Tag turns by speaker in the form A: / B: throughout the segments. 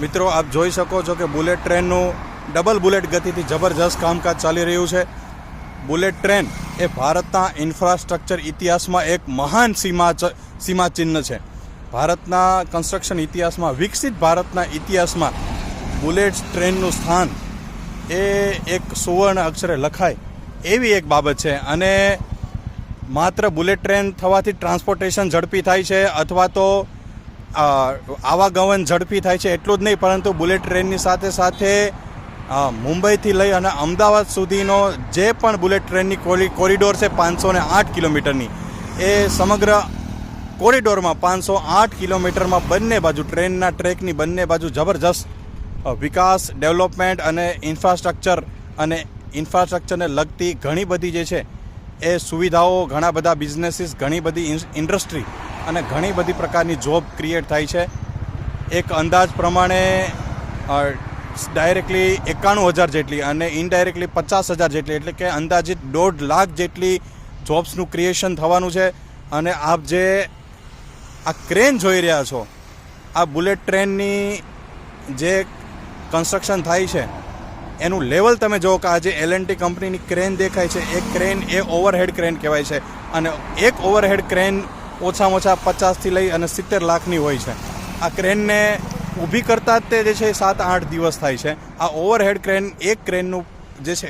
A: મિત્રો, આપ જોઈ શકો છો કે બુલેટ ટ્રેનનું ડબલ બુલેટ ગતિથી જબરજસ્ત કામકાજ ચાલી રહ્યું છે. બુલેટ ટ્રેન એ ભારતના ઇન્ફ્રાસ્ટ્રક્ચર ઇતિહાસમાં એક મહાન સીમા સીમાચિહ્ન છે. ભારતના કન્સ્ટ્રક્શન ઇતિહાસમાં, વિકસિત ભારતના ઇતિહાસમાં બુલેટ ટ્રેનનું સ્થાન એ એક સુવર્ણ અક્ષરે લખાય એવી એક બાબત છે. અને માત્ર બુલેટ ટ્રેન થવાથી ટ્રાન્સપોર્ટેશન ઝડપી થાય છે અથવા તો આવાગમન ઝડપી થાય છે એટલું જ નહીં, પરંતુ બુલેટ ટ્રેનની સાથે સાથે મુંબઈથી લઈ અને અમદાવાદ સુધીનો જે પણ બુલેટ ટ્રેનની કોરી- કોરિડોર છે પાંચસો ને આઠ કિલોમીટરની, એ સમગ્ર કોરિડોરમાં પાંચસો આઠ કિલોમીટરમાં બંને બાજુ ટ્રેનના ટ્રેકની બંને બાજુ જબરજસ્ત વિકાસ, ડેવલપમેન્ટ અને ઇન્ફ્રાસ્ટ્રક્ચર અને ઇન્ફ્રાસ્ટ્રક્ચરને લગતી ઘણી બધી જે છે એ સુવિધાઓ, ઘણા બધા બિઝનેસીસ, ઘણી બધી ઇન્ડસ્ટ્રી અને ઘણી બધી પ્રકારની જોબ ક્રિએટ થાય છે. એક અંદાજ પ્રમાણે ડાયરેક્ટલી એકાણું હજાર જેટલી અને ઇનડાયરેક્ટલી પચાસ હજાર જેટલી, એટલે કે અંદાજિત દોઢ લાખ જેટલી જોબ્સનું ક્રિએશન થવાનું છે. અને આપ જે આ ક્રેન જોઈ રહ્યા છો, આ બુલેટ ટ્રેનની જે કન્સ્ટ્રક્શન થાય છે, એનું લેવલ તમે જો કે આજે એલ એન્ડ કંપનીની ક્રેન દેખાય છે, એ ક્રેન એ ઓવરહેડ ક્રેન કહેવાય છે. અને એક ઓવરહેડ ક્રેન ઓછામાં ઓછા પચાસથી લઈ અને સિત્તેર લાખની હોય છે. આ ક્રેનને ઊભી કરતા જ તે જે છે સાત આઠ દિવસ થાય છે. આ ઓવરહેડ ક્રેન, એક ક્રેનનું જે છે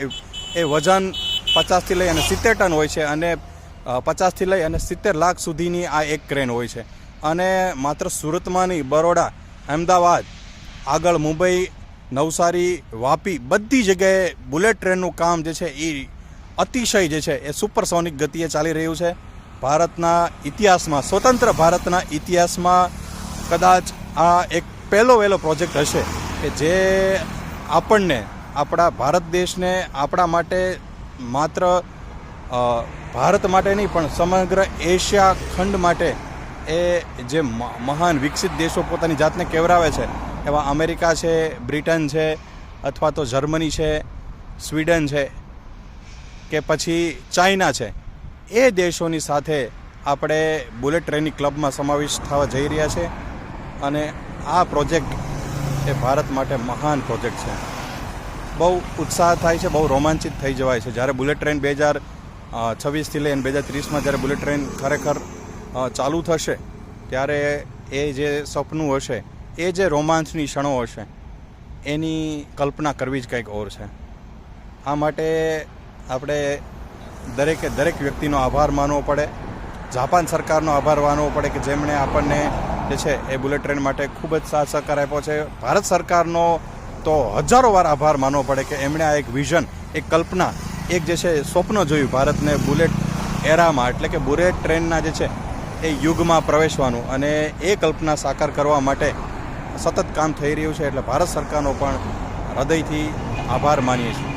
A: એ વજન પચાસથી લઈ અને સિત્તેર ટન હોય છે અને પચાસથી લઈ અને સિત્તેર લાખ સુધીની આ એક ક્રેન હોય છે. અને માત્ર સુરતમાં નહીં, બરોડા, અમદાવાદ, આગળ મુંબઈ, નવસારી, વાપી બધી જગ્યાએ બુલેટ ટ્રેનનું કામ જે છે એ અતિશય જે છે એ સુપરસોનિક ગતિએ ચાલી રહ્યું છે. ભારતના ઇતિહાસમાં, સ્વતંત્ર ભારતના ઇતિહાસમાં કદાચ આ એક પહેલો વહેલો પ્રોજેક્ટ હશે કે જે આપણને, આપણા ભારત દેશને, આપણા માટે માત્ર ભારત માટે નહીં, પણ સમગ્ર એશિયા ખંડ માટે એ જે મહાન વિકસિત દેશો પોતાની જાતને કેવરાવે છે, એવા અમેરિકા છે, બ્રિટન છે, અથવા તો જર્મની છે, સ્વીડન છે, કે પછી ચાઇના છે એ દેશોની સાથે આપણે બુલેટ ટ્રેનિંગ ક્લબમાં સમાવેશ થવા જઈ રહ્યા છે અને આ પ્રોજેક્ટ એ ભારત માટે મહાન પ્રોજેક્ટ છે. બહુ ઉત્સાહ થાય છે, બહુ રોમાંચિત થઈ જવાય છે. જ્યારે બુલેટ ટ્રેન બે હજાર છવ્વીસથી લઈને બે હજાર ત્રીસમાં જ્યારે બુલેટ ટ્રેન ખરેખર ચાલુ થશે, ત્યારે એ જે સપનું હશે, એ જે રોમાંચની ક્ષણો હશે, એની કલ્પના કરવી જ કંઈક ઓર છે. આ માટે આપણે દરેકે દરેક વ્યક્તિનો આભાર માનવો પડે. જાપાન સરકારનો આભાર માનવો પડે કે જેમણે આપણને જે છે એ બુલેટ ટ્રેન માટે ખૂબ જ સાથ સહકાર આપ્યો છે. ભારત સરકારનો તો હજારો વાર આભાર માનવો પડે કે એમણે આ એક વિઝન, એક કલ્પના, એક જે છે સ્વપ્ન જોયું ભારતને બુલેટ એરામાં, એટલે કે બુલેટ ટ્રેનના જે છે એ યુગમાં પ્રવેશવાનું અને એ કલ્પના સાકાર કરવા માટે સતત કામ થઈ રહ્યું છે. એટલે ભારત સરકારનો પણ હૃદયથી આભાર માનીએ છીએ.